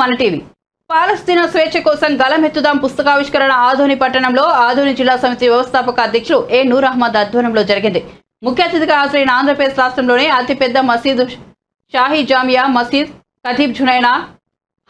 మన టీవీ. పాలస్తీనా స్వేచ్ఛ కోసం గలమెత్తుదాం పుస్తకావిష్కరణ ఆధోని పట్టణంలో ఆధోని జిల్లా సమితి వ్యవస్థాపక అధ్యక్షులు ఏ నూర్ అహ్మద్ ఆధ్వర్యంలో జరిగింది. ముఖ్య అతిథిగా హాజరైన ఆంధ్రప్రదేశ్ రాష్ట్రంలోనే అతిపెద్ద మసీదు షాహీ జామియా మసీద్ ఖతీబ్ జునైనా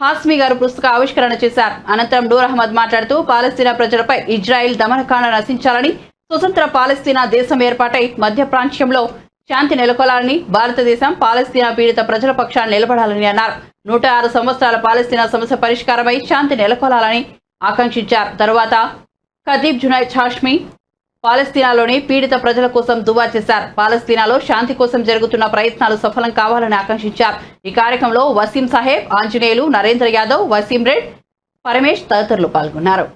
హాస్మి గారు పుస్తక ఆవిష్కరణ చేశారు. అనంతరం నూర్ అహ్మద్ మాట్లాడుతూ పాలస్తీనా ప్రజలపై ఇజ్రాయిల్ దమనకాండ నశించాలని స్వతంత్ర పాలస్తీనా దేశం ఏర్పాటై మధ్య ప్రాంతంలో శాంతి నెలకొలాలని భారతదేశం పాలస్తీనా పీడిత ప్రజల పక్షాన్ని నిలబడాలని అన్నారు. నూట ఆరు సంవత్సరాల పాలస్తీనా సమస్య పరిష్కారమై శాంతి నెలకొలాలని ఆకాంక్షించారు. తరువాత ఖదీబ్ జునైద్ హాష్మి పాలస్తీనాలోని పీడిత ప్రజల కోసం దువా చేశారు. పాలస్తీనాలో శాంతి కోసం జరుగుతున్న ప్రయత్నాలు సఫలం కావాలని ఆకాంక్షించారు. ఈ కార్యక్రమంలో వసీం సాహెబ్ ఆంజనేయులు నరేంద్ర యాదవ్ వసీం రెడ్ పరమేష్ తదితరులు పాల్గొన్నారు.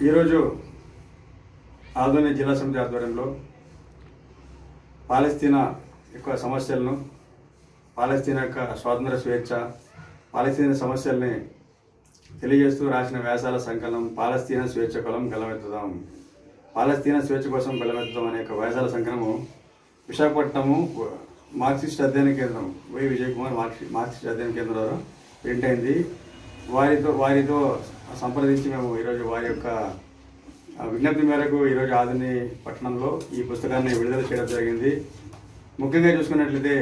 ఈరోజు ఆధునిక జిల్లా సమితి ఆధ్వర్యంలో పాలస్తీనా యొక్క సమస్యలను పాలస్తీనా యొక్క స్వాతంత్ర స్వేచ్ఛ పాలస్తీనా సమస్యల్ని తెలియజేస్తూ రాసిన వ్యాసాల సంకలనం పాలస్తీనా స్వేచ్ఛ కులం గలమెత్తుదాం పాలస్తీనా స్వేచ్ఛ కోసం గలమెత్తుదాం అనే ఒక వ్యాసాల సంకలనము విశాఖపట్నము మార్క్సిస్ట్ అధ్యయన కేంద్రం వై విజయ్ కుమార్ మార్క్సి మార్క్సిస్ట్ అధ్యయన కేంద్రం ద్వారా ప్రింట్ అయింది. వారితో వారితో సంప్రదించి మేము ఈరోజు వారి యొక్క విజ్ఞప్తి మేరకు ఈరోజు ఆదిని పట్టణంలో ఈ పుస్తకాన్ని విడుదల చేయడం జరిగింది. ముఖ్యంగా చూసుకున్నట్లయితే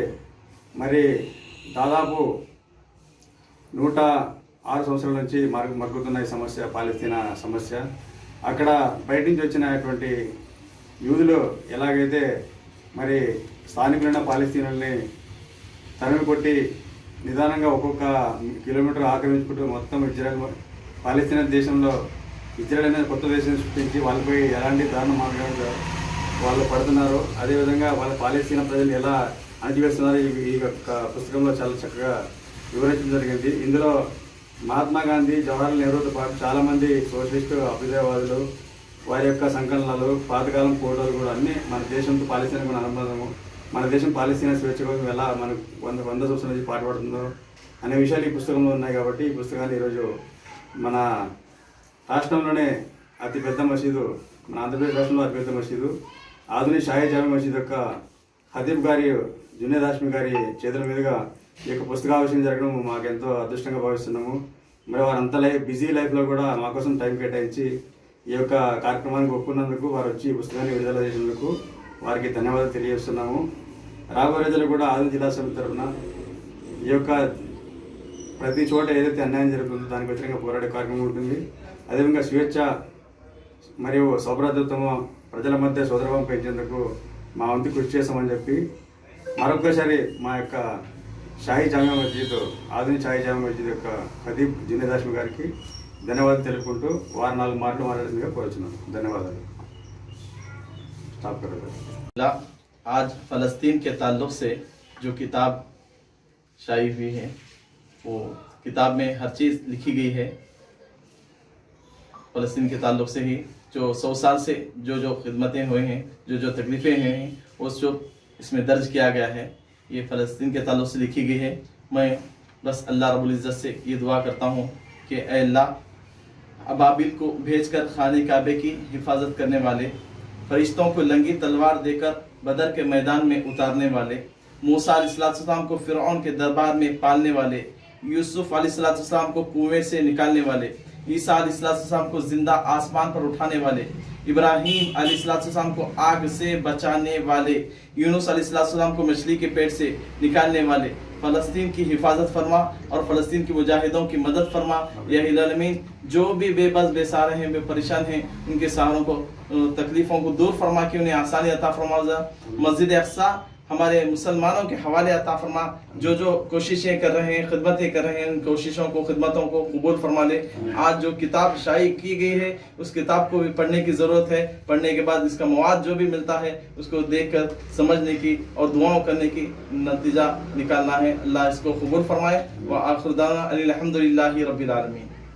మరి దాదాపు నూట ఆరు సంవత్సరాల నుంచి మరుగు మరుగుతున్న ఈ సమస్య పాలిస్తీనా సమస్య. అక్కడ బయట నుంచి వచ్చినటువంటి యూదులు ఎలాగైతే మరి స్థానికులైన పాలస్తీనుల్ని తరిమి కొట్టి నిదానంగా ఒక్కొక్క కిలోమీటర్ ఆక్రమించుకుంటూ మొత్తం ఇజ్రాయల్ పాలస్తీనా దేశంలో ఇజ్రాయల్ అనేది కొత్త దేశం సృష్టించి వాళ్ళపై ఎలాంటి దారుణ మార్గాలు వాళ్ళు పడుతున్నారు. అదేవిధంగా వాళ్ళ పాలస్తీనా ప్రజలు ఎలా అణచివేస్తున్నారు ఈ ఈ యొక్క పుస్తకంలో చాలా చక్కగా వివరించడం జరిగింది. ఇందులో మహాత్మా గాంధీ జవహర్లాల్ నెహ్రూతో పాటు చాలామంది సోషలిస్టు అభ్యుదయవాదులు వారి యొక్క సంకలనాలు పాతకాలం ఫోటోలు కూడా అన్నీ మన దేశంతో పాలస్తీనా కూడా అనుబంధము. మన దేశం పాలస్తీనా స్వేచ్ఛ కోసం ఎలా మనకు వంద వంద సంవత్సరాల నుంచి పాటుపడుతుందో అనే విషయాలు ఈ పుస్తకంలో ఉన్నాయి కాబట్టి ఈ పుస్తకాన్ని ఈరోజు మన రాష్ట్రంలోనే అతిపెద్ద మసీదు మన ఆంధ్రప్రదేశ్ రాష్ట్రంలో అతిపెద్ద మసీదు ఆధునిక షాహీ జామీ మసీద్ యొక్క హదీబ్ గారి జునేద్ హాష్మి గారి చేతుల మీదుగా ఈ యొక్క పుస్తకావిషయం జరగడం మాకు ఎంతో అదృష్టంగా భావిస్తున్నాము. మరి వారంతా లైఫ్ బిజీ లైఫ్లో కూడా మా కోసం టైం కేటాయించి ఈ యొక్క కార్యక్రమానికి ఒప్పుకున్నందుకు వారు వచ్చి పుస్తకాన్ని విడుదల చేసినందుకు వారికి ధన్యవాదాలు తెలియజేస్తున్నాము. రాబోయే రోజులు కూడా ఆదిలాబాద్ జిల్లా సమితి తరఫున ఈ యొక్క ప్రతి చోట ఏదైతే అన్యాయం జరుగుతుందో దానికి వ్యతిరేకంగా పోరాడే కార్యక్రమం ఉంటుంది అదేవిధంగా స్వేచ్ఛ మరియు సౌభ్రాతృత్వము ప్రజల మధ్య సోదరభావం పెంచేందుకు మా వంతు కృషి చేస్తామని చెప్పి మరొకసారి మా యొక్క షాహీ జామా మస్జిద్ ఆధునిక షాహీ జామా మస్జిద్ యొక్క ఖదీబ్ జినేదాష్మి గారికి ధన్యవాదాలు తెలుపుకుంటూ వారు నాలుగు మాటలు మాట్లాడిందిగా కోరుచున్నాను ధన్యవాదాలు స్టాప్ కరెక్ట్ ला आज फ़लस्तीन के ताल्लुक से जो किताब शाई हुई है وہ کتاب میں ہر چیز لکھی گئی ہے۔ فلسطین کے تعلق سے ہی جو سو سال سے جو جو خدمتیں ہوئے ہیں، جو جو تکلیفیں ہیں اس جو اس میں درج کیا گیا ہے۔ یہ فلسطین کے تعلق سے لکھی گئی ہے۔ میں بس اللہ رب العزت سے یہ دعا کرتا ہوں کہ اے اللہ ابابل کو بھیج کر خانہ کعبے کی حفاظت کرنے والے، فرشتوں کو لنگی تلوار دے کر بدر کے میدان میں اتارنے والے، موسیٰ علیہ السلام کو فرعون کے دربار میں پالنے والے یوسف علیہ السلام کو کوئے سے نکالنے والے، عیسیٰ علیہ السلام کو زندہ آسمان پر اٹھانے والے، ابراہیم علیہ السلام کو آگ سے بچانے والے، یونس علیہ السلام کو مچھلی کے پیٹ سے نکالنے والے۔ فلسطین کی حفاظت فرما اور فلسطین کی مجاہدوں کی مدد فرما۔ یا العالمین، جو بھی بے بس بے سارے ہیں، بے پریشان ہیں، ان کے سہاروں کو، تکلیفوں کو دور فرما کے انہیں آسانی عطا فرما۔ مسجد اقصا ہمارے مسلمانوں کے حوالے عطا فرما جو جو کوششیں کر رہے ہیں خدمتیں کر رہے ہیں ان کوششوں کو خدمتوں کو قبول فرما لے آج جو کتاب شائع کی گئی ہے اس کتاب کو بھی پڑھنے کی ضرورت ہے۔ پڑھنے کے بعد اس کا مواد جو بھی ملتا ہے اس کو دیکھ کر سمجھنے کی اور دعاؤں کرنے کی نتیجہ نکالنا ہے۔ اللہ اس کو قبول فرمائے۔ وآخر دانا الحمدللہ رب العالمین۔